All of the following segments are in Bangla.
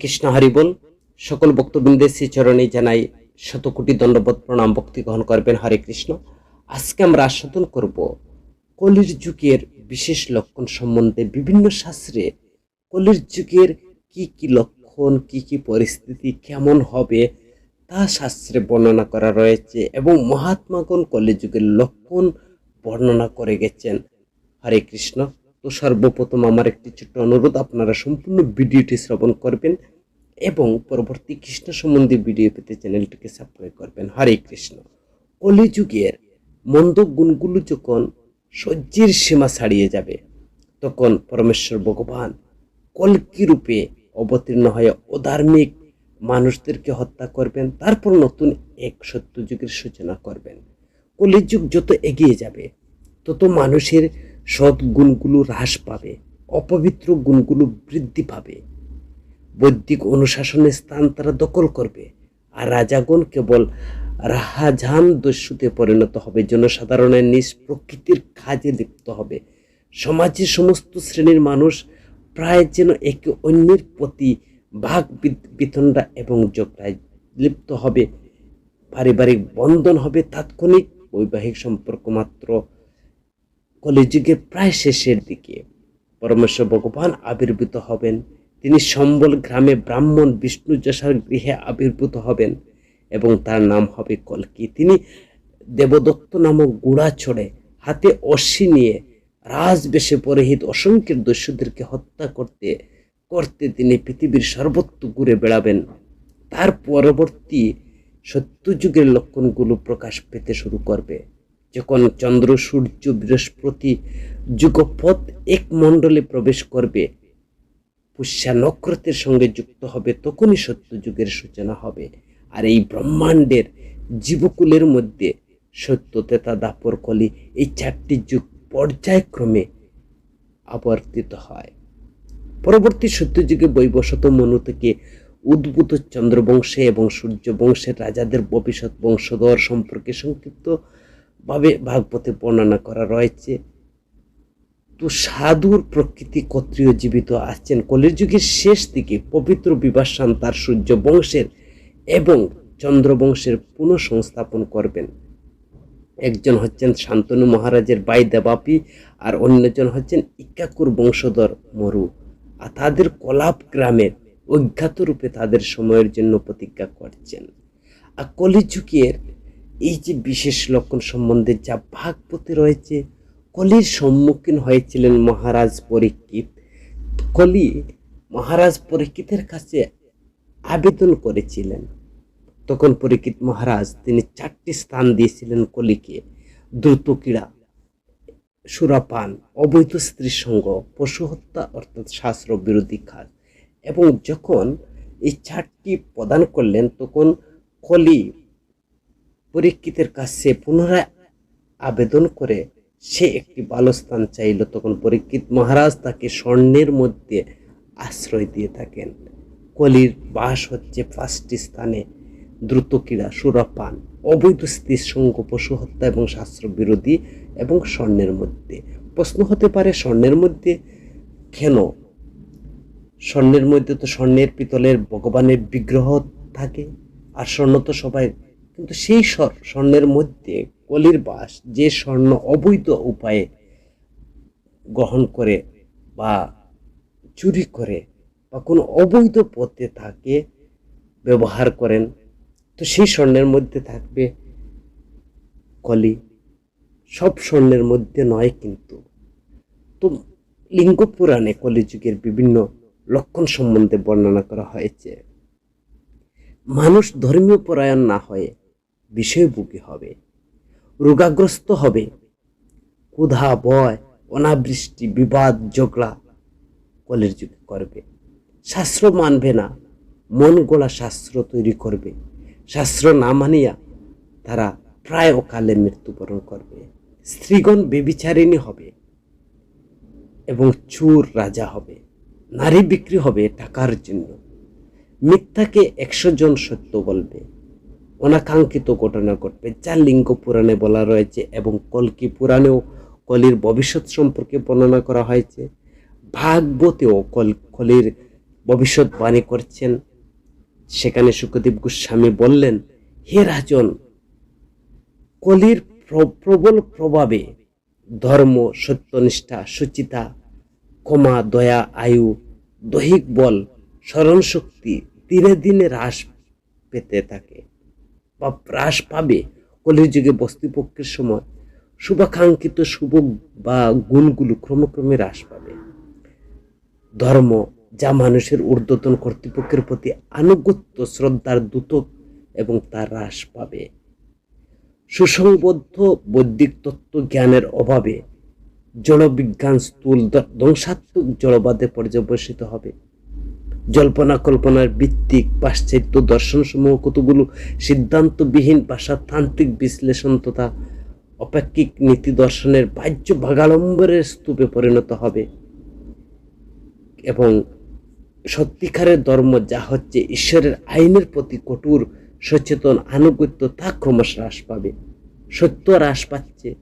কৃষ্ণ হরিবল সকল ভক্তবৃন্দের শ্রীচরণে জানাই শত কোটি দণ্ডবোধ, প্রণাম, ভক্তি গ্রহণ করবেন হরে কৃষ্ণ। আজকে আমরা আস্বাদন করব কলির যুগের বিশেষ লক্ষণ সম্বন্ধে বিভিন্ন শাস্ত্রে কলির যুগের কি কি লক্ষণ, কি কি পরিস্থিতি, কেমন হবে তা শাস্ত্রে বর্ণনা করা রয়েছে এবং মহাত্মাগণ কলিযুগের লক্ষণ বর্ণনা করে গেছেন। হরে কৃষ্ণ। তো সর্বপ্রথম আমার একটি ছোট্ট অনুরোধ, আপনারা সম্পূর্ণ ভিডিওটি শ্রবণ করবেন এবং পরবর্তী কৃষ্ণ সম্বন্ধে ভিডিও পেতে চ্যানেলটিকে সাবস্ক্রাইব করবেন। হরে কৃষ্ণ। কলিযুগের মন্দ গুণগুলো যখন সহ্যের সীমা ছাড়িয়ে যাবে, তখন পরমেশ্বর ভগবান কলকি রূপে অবতীর্ণ হয়ে অধার্মিক মানুষদেরকে হত্যা করবেন, তারপর নতুন এক সত্যযুগের সূচনা করবেন। কলিযুগ যত এগিয়ে যাবে, তত মানুষের সৎ গুণগুলো হ্রাস পাবে, অপবিত্র গুণগুলো বৃদ্ধি পাবে। বৈদিক অনুশাসনের স্থান তারা দখল করবে, আর রাজাগণ কেবল রাহাজান দস্যুতে পরিণত হবে, জনসাধারণের নিজ প্রকৃতির কাজে লিপ্ত হবে। সমাজের সমস্ত শ্রেণির মানুষ প্রায় যেন একে অন্যের প্রতি ভাগ বিত- বিতণ্ডা এবং ঝগড়ায় লিপ্ত হবে। পারিবারিক বন্ধন হবে, তাৎক্ষণিক বৈবাহিক সম্পর্ক মাত্র কলিযুগের প্রায় শেষের দিকে পরমেশ্বর ভগবান আবির্ভূত হবেন। তিনি সম্বল গ্রামে ব্রাহ্মণ বিষ্ণু যশার গৃহে আবির্ভূত হবেন এবং তার নাম হবে কলকি। তিনি দেবদত্ত নামক গুড়া ছড়ে হাতে অশ্বি নিয়ে রাজবেশে পরিহিত অসংখ্যের দস্যুদেরকে হত্যা করতে করতে তিনি পৃথিবীর সর্বত্র ঘুরে বেড়াবেন। তার পরবর্তী সত্যযুগের লক্ষণগুলো প্রকাশ পেতে শুরু করবে। যখন চন্দ্র, সূর্য, বৃহস্পতি যুগপথ এক মণ্ডলে প্রবেশ করবে, পুষ্যা নক্ষত্রের সঙ্গে যুক্ত হবে, তখনই সত্যযুগের সূচনা হবে। আর এই ব্রহ্মাণ্ডের জীবকুলের মধ্যে সত্য তেতা দাপর কলি এই চারটি যুগ পর্যায়ক্রমে আবর্তিত হয়। পরবর্তী সত্যযুগে বৈবশত মনু থেকে উদ্ভূত চন্দ্রবংশে এবং সূর্য বংশের রাজাদের ভবিষ্যৎ বংশধর সম্পর্কে সংক্ষিপ্তভাবে ভাগবতে বর্ণনা করা রয়েছে। তো সাধুর প্রকৃতি কর্তৃয় জীবিত আসছেন। কলির যুগের শেষ দিকে পবিত্র বিভাসান তার সূর্য বংশের এবং চন্দ্রবংশের পুনঃসংস্থাপন করবেন। একজন হচ্ছেন শান্তনু মহারাজের বাই দেবাপি আর অন্যজন হচ্ছেন ইকাকুর বংশধর মরু। আর তাদের কলাপ গ্রামের অজ্ঞাত রূপে তাদের সময়ের জন্য প্রতিজ্ঞা করছেন। আর কলিযুগের এই যে বিশেষ লক্ষণ সম্বন্ধে যা ভাগবতে রয়েছে, কলির সম্মুখীন হয়েছিলেন মহারাজ পরীক্ষিত। কলি মহারাজ পরীক্ষিতের কাছে আবেদন করেছিলেন। তখন পরীক্ষিত মহারাজ তিনি চারটি স্থান দিয়েছিলেন কলিকে। দ্রুত ক্রীড়া, সুরাপান, অবৈধ স্ত্রী সঙ্গ, পশু হত্যা অর্থাৎ শাস্ত্র বিরোধী কাজ এবং যখন এই চারটি প্রদান করলেন, তখন কলি পরীক্ষিতের কাছে পুনরায় আবেদন করে সে একটি ভালো স্থান চাইল। তখন পরীক্ষিত মহারাজ তাকে স্বর্ণের মধ্যে আশ্রয় দিয়ে থাকেন। কলির বাস হচ্ছে পাঁচটি স্থানে। দ্রুত ক্রীড়া, সুরাপান, অবৈধ স্থির সঙ্গ, পশু হত্যা এবং শাস্ত্র বিরোধী এবং স্বর্ণের মধ্যে। প্রশ্ন হতে পারে, স্বর্ণের মধ্যে কেন? স্বর্ণের মধ্যে তো স্বর্ণের পিতলের ভগবানের বিগ্রহ থাকে। আর স্বর্ণ তো সবাই কিন্তু সেই স্বর- স্বর্ণের মধ্যে কলির বাস যে স্বর্ণ অবৈধ উপায়ে গ্রহণ করে বা চুরি করে বা কোনো অবৈধ পথে তাকে ব্যবহার করেন, তো সেই স্বর্ণের মধ্যে থাকবে কলি। সব স্বর্ণের মধ্যে নয় কিন্তু। তো লিঙ্গ পুরাণে কলিযুগের বিভিন্ন লক্ষণ সম্বন্ধে বর্ণনা করা হয়েছে। মানুষ ধর্মীয় পরায়ণ না হয়ে বিষয়ভোগী হবে, রোগাগ্রস্ত হবে, ক্ষুধা, ভয়, অনাবৃষ্টি, বিবাদ, ঝগড়া, কলের যুগে করবে। শাস্ত্র মানবে না, মন গোলা শাস্ত্র তৈরি করবে। শাস্ত্র না মানিয়া তারা প্রায় অকালে মৃত্যুবরণ করবে। স্ত্রীগণ বেবিচারিণী হবে এবং চুর রাজা হবে। নারী বিক্রি হবে টাকার জন্য। মিথ্যাকে একশো জন সত্য বলবে। অনাকাঙ্ক্ষিত ঘটনা ঘটবে। যা লিঙ্গ পুরাণে বলা রয়েছে এবং কলকি পুরাণেও কলির ভবিষ্যৎ সম্পর্কে বর্ণনা করা হয়েছে। ভাগবতেও কল, কলির ভবিষ্যৎবাণী করছেন। সেখানে সুখদেব গোস্বামী বললেন, হে রাজন, কলির প্র- প্রবল প্রভাবে ধর্ম, সত্যনিষ্ঠা, সুচিতা, ক্ষমা, দয়া, আয়ু, দৈহিক বল স্মরণ শক্তি দিনে দিনে হ্রাস পেতে থাকে। বা হ্রাস পাবে কলির যুগে বস্তুপক্ষের সময়, শুভাকাঙ্ক্ষিত শুভ বা গুণগুলো ক্রমক্রমে হ্রাস পাবে। ধর্ম, যা মানুষের ঊর্ধ্বতন কর্তৃপক্ষের প্রতি আনুগত্য, শ্রদ্ধার দ্যুতক এবং তার হ্রাস পাবে। সুসংবদ্ধ বৈদিক তত্ত্ব জ্ঞানের অভাবে জলবিজ্ঞান স্থূল ধ্বংসাত্মক জলবাদে পর্যবেসিত হবে। জল্পনা কল্পনার ভিত্তিক পাশ্চাত্য দর্শনসমূহ কতগুলো সিদ্ধান্তবিহীন ভাষাতান্ত্রিক বিশ্লেষণ তথা অপেক্ষিক নীতি দর্শনের বাহ্য ভাগাড়ম্বরের স্তূপে পরিণত হবে? এবং সত্যিকারের ধর্ম যা হচ্ছে ঈশ্বরের আইনের প্রতি কঠোর সচেতন আনুগত্য তা ক্রমশ হ্রাস পাবে। সত্য হ্রাস পাচ্ছে।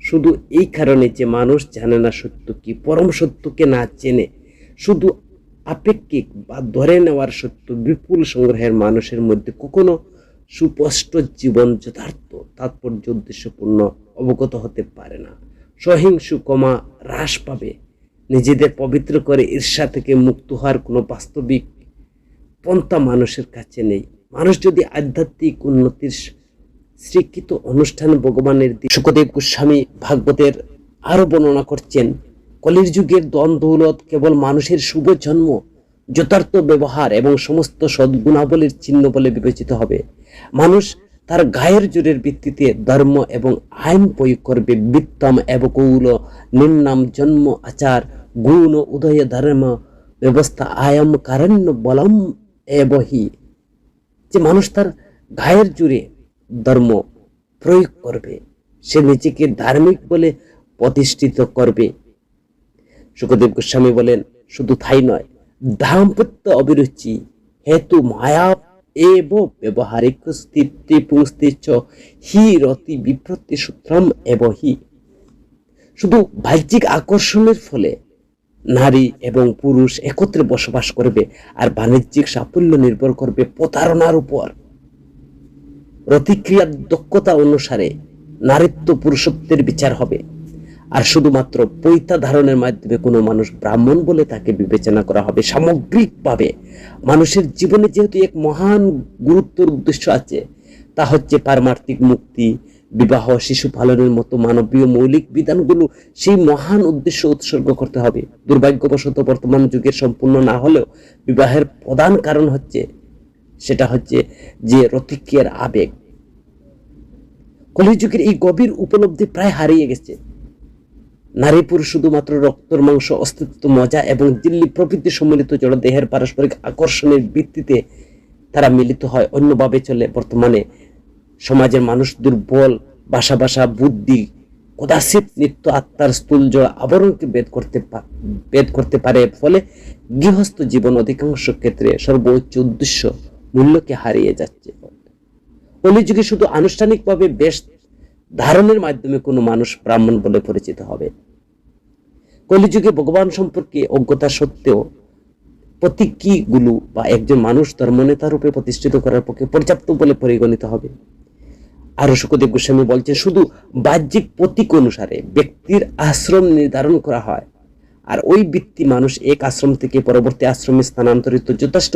শুধু এই কারণে যে মানুষ জানে না সত্য কি, পরম সত্যকে না চেনে, শুধু আপেক্ষিক বা ধরে নেওয়ার সত্য বিপুল সংগ্রহের মানুষের মধ্যে কখনো সুস্পষ্ট জীবন যথার্থ তাৎপর্য উদ্দেশ্যপূর্ণ অবগত হতে পারে না। সহিংসু কমা হ্রাস পাবে। নিজেদের পবিত্র করে ঈর্ষা থেকে মুক্ত হওয়ার কোনো বাস্তবিক পন্থা মানুষের কাছে নেই। মানুষ যদি আধ্যাত্মিক উন্নতির স্বীকৃত অনুষ্ঠান ভগবানের সুখদেব গোস্বামী ভাগবতের আরও বর্ণনা করছেন কলির যুগের দ্বন্দ্বলত কেবল মানুষের শুভ জন্ম, যথার্থ ব্যবহার এবং সমস্ত সদ্গুণাবলীর চিহ্ন বলে বিবেচিত হবে। মানুষ তার গায়ের জোরের ভিত্তিতে ধর্ম এবং আইন প্রয়োগ করবে। বিত্তম এবং কৌল নির্নাম জন্ম আচার, গুণ উদয় ধর্ম, ব্যবস্থা আয়ম কারণ্য বলম এবহি। যে মানুষ তার গায়ের জুড়ে ধর্ম প্রয়োগ করবে, সে নিজেকে ধার্মিক বলে প্রতিষ্ঠিত করবে। সুখদেব গোস্বামী বলেন, শুধু তাই নয়, দাম্পত্য অভিরুচি, হেতু, মায়া এব ব্যবহারিক স্থিতি পুংস্তিচ্ছ হি রতি বিপ্রতি সূত্রম এব হি। শুধু বাহ্যিক আকর্ষণের ফলে নারী এবং পুরুষ একত্রে বসবাস করবে আর বাণিজ্যিক সাফল্য নির্ভর করবে প্রতারণার উপর। প্রতিক্রিয়ার দক্ষতা অনুসারে নারীত্ব পুরুষত্বের বিচার হবে। আর শুধুমাত্র পৈতা ধারণের মাধ্যমে কোনো মানুষ ব্রাহ্মণ বলে তাকে বিবেচনা করা হবে সামগ্রিকভাবে। মানুষের জীবনে যেহেতু এক মহান গুরুত্বর উদ্দেশ্য আছে, তা হচ্ছে পারমার্থিক মুক্তি, বিবাহ, শিশু পালনের মতো মানবীয় মৌলিক বিধানগুলো সেই মহান উদ্দেশ্য উৎসর্গ করতে হবে। দুর্ভাগ্যবশত বর্তমান যুগের সম্পূর্ণ না হলেও বিবাহের প্রধান কারণ হচ্ছে, সেটা হচ্ছে যে রতিক্রিয়ার আবেগ। কলিযুগের এই গভীর উপলব্ধি প্রায় হারিয়ে গেছে। নারী পুরুষ শুধুমাত্র রক্তর মাংস, অস্তিত্ব, মজা এবং দিল্লি প্রভৃতি সম্মিলিত জড় দেহের পারস্পরিক আকর্ষণের ভিত্তিতে তারা মিলিত হয়, অন্যভাবে চলে। বর্তমানে সমাজের মানুষ দুর্বল, বাসা বাসা বুদ্ধি, কদাচিৎ নিত্য আত্মার স্থূল জড় আবরণকে ভেদ করতে ভেদ করতে পারে। ফলে গৃহস্থ জীবন অধিকাংশ ক্ষেত্রে সর্বোচ্চ উদ্দেশ্য মূল্যকে হারিয়ে যাচ্ছে। কলিযুগে শুধু আনুষ্ঠানিকভাবে বেশ ধারণের মাধ্যমে কোনো মানুষ ব্রাহ্মণ বলে পরিচিত হবে। কলিযুগে ভগবান সম্পর্কে অজ্ঞতা সত্ত্বেও প্রতীকীগুলো বা একজন মানুষ ধর্মনেতা রূপে প্রতিষ্ঠিত করার পক্ষে পর্যাপ্ত বলে পরিগণিত হবে। আরও সুখদেব গোস্বামী বলছেন, শুধু বাহ্যিক প্রতীক অনুসারে ব্যক্তির আশ্রম নির্ধারণ করা হয় আর ওই ব্যক্তি মানুষ এক আশ্রম থেকে পরবর্তী আশ্রমে স্থানান্তরিত যথেষ্ট।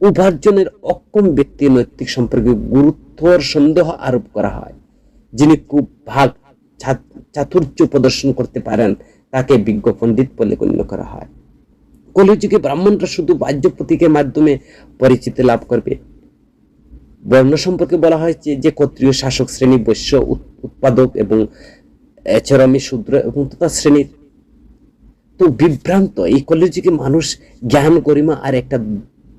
উপার্জনের অক্ষম ব্যক্তির নৈতিক সম্পর্কে গুরুত্বর সন্দেহ আরোপ করা হয়। যিনি খুব ভাগ চাতুর্য প্রদর্শন করতে পারেন, তাকে বিজ্ঞ পণ্ডিত বলে গণ্য করা হয়। কলিযুগে ব্রাহ্মণরা শুধু বাহ্য প্রতীকের মাধ্যমে পরিচিতি লাভ করবে। বর্ণ সম্পর্কে বলা হয়েছে যে ক্ষত্রিয় শাসক শ্রেণি বৈশ্য উৎ- উৎপাদক এবং চরমী শূদ্র এবং তথা শ্রেণির। তো বিভ্রান্ত এই কলিযুগে মানুষ জ্ঞান গরিমা আর একটা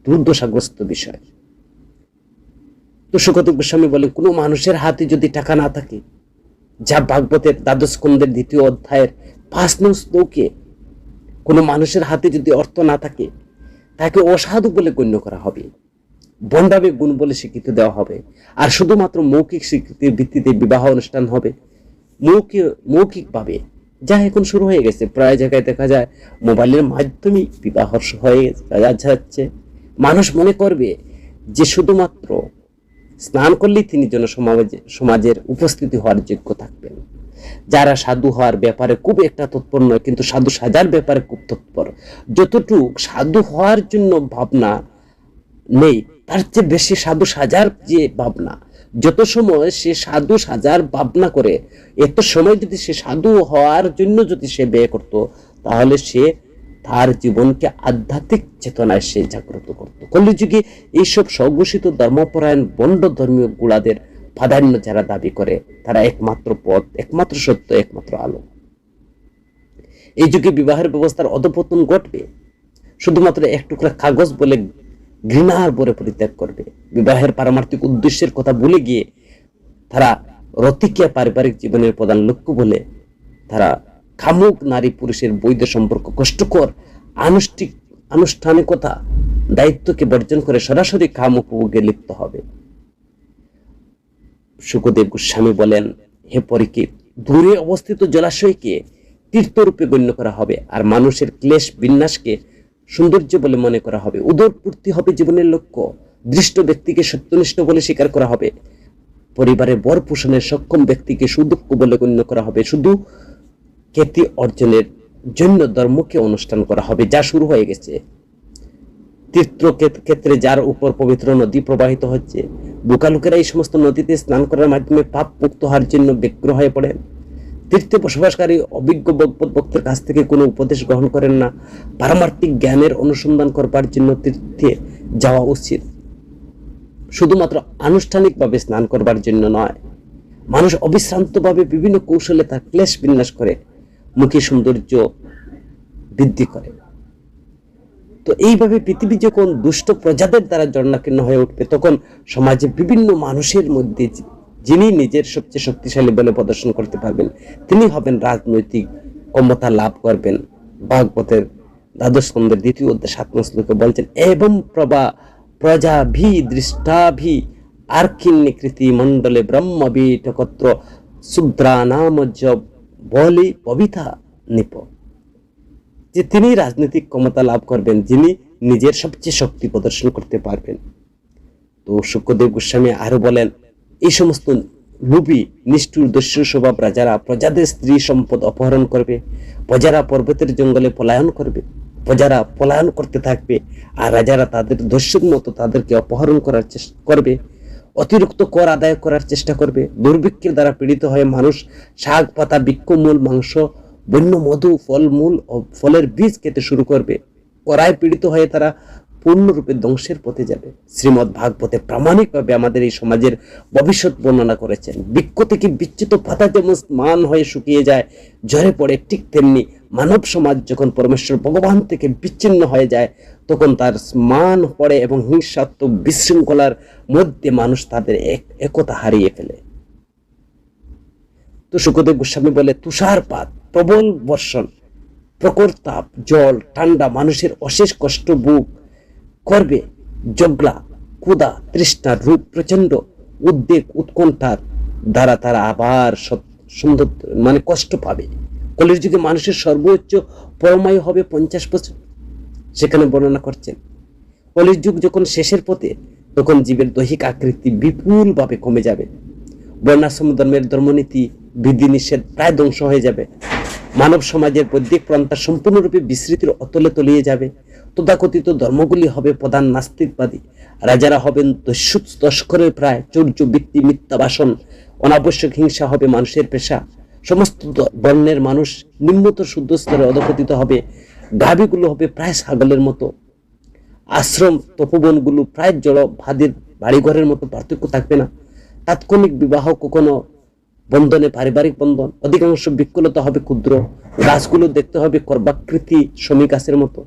দুর্দশাগ্রস্ত বিষয়। তো গোস্বামী বলেন, কোনো মানুষের হাতে যদি টাকা না থাকে, যা ভাগবতের দ্বাদশ দ্বিতীয় অধ্যায়ের পাঁচ নং কোনো মানুষের হাতে যদি অর্থ না থাকে, তাকে অসাধু বলে গণ্য করা হবে। বন্ডাবে গুণ বলে স্বীকৃতি দেওয়া হবে। আর শুধুমাত্র মৌখিক স্বীকৃতির ভিত্তিতে বিবাহ অনুষ্ঠান হবে। মৌখিক মৌখিকভাবে, যা এখন শুরু হয়ে গেছে। প্রায় জায়গায় দেখা যায়, মোবাইলের মাধ্যমে বিবাহ হয়ে যাচ্ছে। মানুষ মনে করবে যে শুধুমাত্র স্নান করলেই তিনি যেন সমাজে সমাজের উপস্থিতি হওয়ার যোগ্য থাকবেন। যারা সাধু হওয়ার ব্যাপারে খুব একটা তৎপর নয়, কিন্তু সাধু সাজার ব্যাপারে খুব তৎপর। যতটুক সাধু হওয়ার জন্য ভাবনা নেই, তার চেয়ে বেশি সাধু সাজার যে ভাবনা। যত সময় সে সাধু সাজার ভাবনা করে, এত সময় যদি সে সাধু হওয়ার জন্য যদি সে ব্যয় করত, তাহলে সে তার জীবনকে আধ্যাত্মিক চেতনায় সে জাগ্রত করত। কলিযুগে এইসব স্বঘোষিত ধর্মপরায়ণ বন্ড ধর্মীয় গুলাদের প্রাধান্য যারা দাবি করে, তারা একমাত্র পথ, একমাত্র সত্য, একমাত্র আলো। এই যুগে বিবাহের ব্যবস্থার অধপতন ঘটবে। শুধুমাত্র এক টুকরা কাগজ বলে ঘৃণার বরে পরিত্যাগ করবে। বিবাহের পারমার্থিক উদ্দেশ্যের কথা ভুলে গিয়ে তারা রতিকিয়া পারিবারিক জীবনের প্রধান লক্ষ্য বলে তারা খামুক নারী পুরুষের বৈধ সম্পর্ক কষ্টকর, আনুষ্ঠিক, আনুষ্ঠানিকতা, দায়িত্বকে বর্জন করে সরাসরি খাম উপভোগে লিপ্ত হবে। সুখদেব গোস্বামী বলেন, হে পরিকিত দূরে অবস্থিত জলাশয়কে তীর্থরূপে গণ্য করা হবে আর মানুষের ক্লেশ বিন্যাসকে সৌন্দর্য বলে মনে করা হবে। উদর পূর্তি হবে জীবনের লক্ষ্য। দৃষ্ট ব্যক্তিকে সত্যনিষ্ঠ বলে স্বীকার করা হবে। পরিবারের বর পোষণের সক্ষম ব্যক্তিকে সুদক্ষ বলে গণ্য করা হবে। শুধু খ্যাতি অর্জনের জন্য ধর্মকে অনুষ্ঠান করা হবে, যা শুরু হয়ে গেছে। তীর্থ ক্ষেত্রে যার উপর পবিত্র নদী প্রবাহিত হচ্ছে বোকা লোকেরা এই সমস্ত নদীতে স্নান করার মাধ্যমে পাপ মুক্ত হওয়ার জন্য ব্যগ্র হয়ে পড়েন। তীর্থে বসবাসকারী অভিজ্ঞ ভক্তের কাছ থেকে কোনো উপদেশ গ্রহণ করেন না। পারমার্থিক জ্ঞানের অনুসন্ধান করবার জন্য তীর্থে যাওয়া উচিত। শুধুমাত্র আনুষ্ঠানিকভাবে স্নান করবার জন্য নয়, মানুষ অবিশ্রান্তভাবে বিভিন্ন কৌশলে তার ক্লেশ বিন্যাস করে। মুখী সৌন্দর্য বৃদ্ধি করে। তো এইভাবে পৃথিবী যখন দুষ্ট প্রজাদের দ্বারা জন্নাকীর্ণ হয়ে উঠবে, তখন সমাজে বিভিন্ন মানুষের মধ্যে যিনি নিজের সবচেয়ে শক্তিশালী বলে প্রদর্শন করতে পারবেন, তিনি হবেন রাজনৈতিক ক্ষমতা লাভ করবেন। ভাগবতের দ্বাদশ স্কন্ধের দ্বিতীয় অধ্যায় সাত শ্লোকে বলছেন, এবং প্রভা, প্রজাভি দৃষ্টাভি আর্কিন্নিকৃতি মণ্ডলে ব্রহ্মবীটকত্র শুদ্রা নাম বলি পবিথা নিপ। যে তিনি রাজনৈতিক ক্ষমতা লাভ করবেন, যিনি নিজের সবচেয়ে শক্তি প্রদর্শন করতে পারবেন। তো সুখদেব গোস্বামী আরও বলেন, এই সমস্ত লোভী, নিষ্ঠুর, দস্যু স্বভাব রাজারা প্রজাদের স্ত্রী সম্পদ অপহরণ করবে, প্রজারা পর্বতের জঙ্গলে পলায়ন করবে, প্রজারা পলায়ন করতে থাকবে, আর রাজারা তাদের দস্যুর মতো তাদেরকে অপহরণ করার চেষ্টা করবে। অতিরিক্ত কর আদায় করার চেষ্টা করবে। দুর্ভিক্ষের দ্বারা পীড়িত হয়ে মানুষ। শাক, পাতা, বৃক্ষমূল, মাংস, বন্য মধু, ফলমূল ও ফলের বীজ খেতে শুরু করবে। করায় পীড়িত হয়ে তারা পূর্ণরূপে ধ্বংসের পথে যাবে। শ্রীমৎ ভাগবতে প্রামাণিকভাবে আমাদের এই সমাজের ভবিষ্যৎ বর্ণনা করেছেন। বৃক্ষ থেকে বিচ্যুত পাতা যেমন মান হয়ে শুকিয়ে যায়, ঝরে পড়ে ঠিক তেমনি মানব সমাজ যখন পরমেশ্বর ভগবান থেকে বিচ্ছিন্ন হয়ে যায়, তখন তার মান পড়ে এবং হিংসাত্মক বিশৃঙ্খলার মধ্যে মানুষ তাদের এক, একতা হারিয়ে ফেলে। তো সুখদেব গোস্বামী বলে, তুষারপাত, প্রবল বর্ষণ, প্রকর তাপ, জল, ঠান্ডা, মানুষের অশেষ কষ্ট বুক করবে। জগলা, কুদা তৃষ্ণার রূপ প্রচণ্ড উদ্বেগ, উৎকণ্ঠার দ্বারা তারা আবার সুন্দর মানে কষ্ট পাবে। কলের যুগে মানুষের সর্বোচ্চ পরমায়ু হবে পঞ্চাশ বছর। সেখানে বর্ণনা করছেন কলের যুগ যখন শেষের পথে, তখন জীবের দৈহিক আকৃতি বিপুলভাবে কমে যাবে। বর্ণাশ্রম ধর্মের ধর্মনীতি বিধি নিষেধ প্রায় ধ্বংস হয়ে যাবে। মানব সমাজের প্রত্যেক প্রান্তা সম্পূর্ণরূপে বিস্তৃতির অতলে তলিয়ে যাবে। তথাকথিত ধর্মগুলি হবে প্রধান নাস্তিকবাদী। রাজারা হবেন তস্করের প্রায় চৌর্য বৃত্তি মিথ্যা বাসন। অনাবশ্যক হিংসা হবে মানুষের পেশা। সমস্ত বর্ণের মানুষ নিম্নতর শুদ্ধ স্তরে অধপতিত হবে। গাভীগুলো হবে প্রায় ছাগলের মতো। আশ্রম তপবনগুলো প্রায় জড় ভাদের বাড়িঘরের মতো পার্থক্য থাকবে না। তাৎক্ষণিক বিবাহ কখনো বন্ধনে পারিবারিক বন্ধন। অধিকাংশ বিকলতা হবে ক্ষুদ্র। গাছগুলো দেখতে হবে কর্বাকৃতি শ্রমিক গাছের মতো।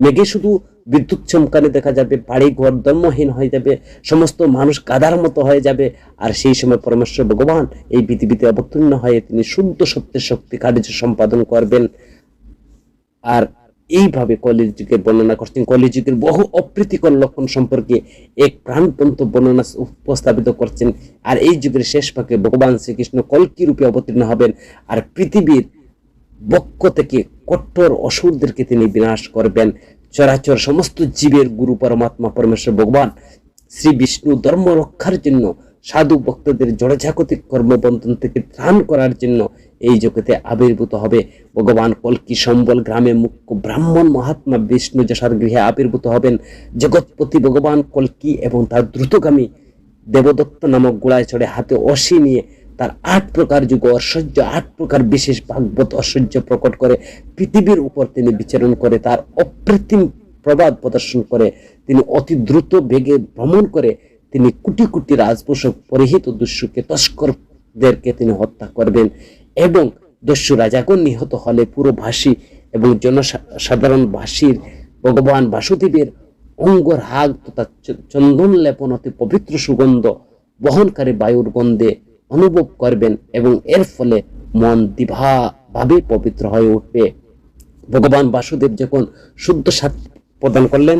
মেঘে শুধু বিদ্যুৎ চমকানে দেখা যাবে বাড়ি ঘর ধর্মহীন হয়ে যাবে, সমস্ত মানুষ কাদার মতো হয়ে যাবে। আর সেই সময় পরমেশ্বর ভগবান এই পৃথিবীতে অবতীর্ণ হয়ে তিনি শুদ্ধ সত্যের শক্তি কার্য সম্পাদন করবেন। আর এইভাবে কলির যুগের বর্ণনা করছেন। কলি যুগের বহু অপ্রীতিকর লক্ষণ সম্পর্কে এক প্রাণপন্ত বর্ণনা উপস্থাপিত করছেন। আর এই যুগের শেষ ভাগে ভগবান শ্রীকৃষ্ণ কলকি রূপে অবতীর্ণ হবেন। আর পৃথিবীর বক্ষ থেকে কঠোর অসুরদেরকে তিনি বিনাশ করবেন। চরাচর সমস্ত জীবের গুরু পরমাত্মা পরমেশ্বর ভগবান শ্রী বিষ্ণু ধর্ম রক্ষার জন্য, সাধু ভক্তদের জড়জাগতিক কর্মবন্ধন থেকে ত্রাণ করার জন্য এই জগতে আবির্ভূত হবে। ভগবান কল্কি সম্বল গ্রামে মুখ্য ব্রাহ্মণ মহাত্মা বিষ্ণু যশার গৃহে আবির্ভূত হবেন। জগৎপতি ভগবান কল্কি এবং তার দ্রুতগামী দেবদত্ত নামক গোড়ায় চড়ে হাতে অসি নিয়ে তার আট প্রকার যুগ ঐশ্বর্য আট প্রকার বিশেষ ভাগবত ঐশ্বর্য প্রকট করে। পৃথিবীর উপর তিনি বিচরণ করে, তার অপ্রতিম প্রবাদ প্রদর্শন করে। তিনি অতি দ্রুত বেগে ভ্রমণ করে, তিনি কোটি কোটি রাজপোষক, পরিহিত দুষ্যুকে তস্করদেরকে তিনি হত্যা করবেন এবং দস্যু রাজাগণ নিহত হলে পুরো ভাষী এবং জনসাধারণ ভাষীর ভগবান বাসুদেবের অঙ্গর হাগ তথা চন্দন লেপন অতি পবিত্র সুগন্ধ বহনকারী বায়ুর গন্ধে অনুভব করবেন এবং এর ফলে মন দিভা ভাবে পবিত্র হয়ে উঠবে। ভগবান বাসুদেব যখন শুদ্ধ সাত প্রদান করলেন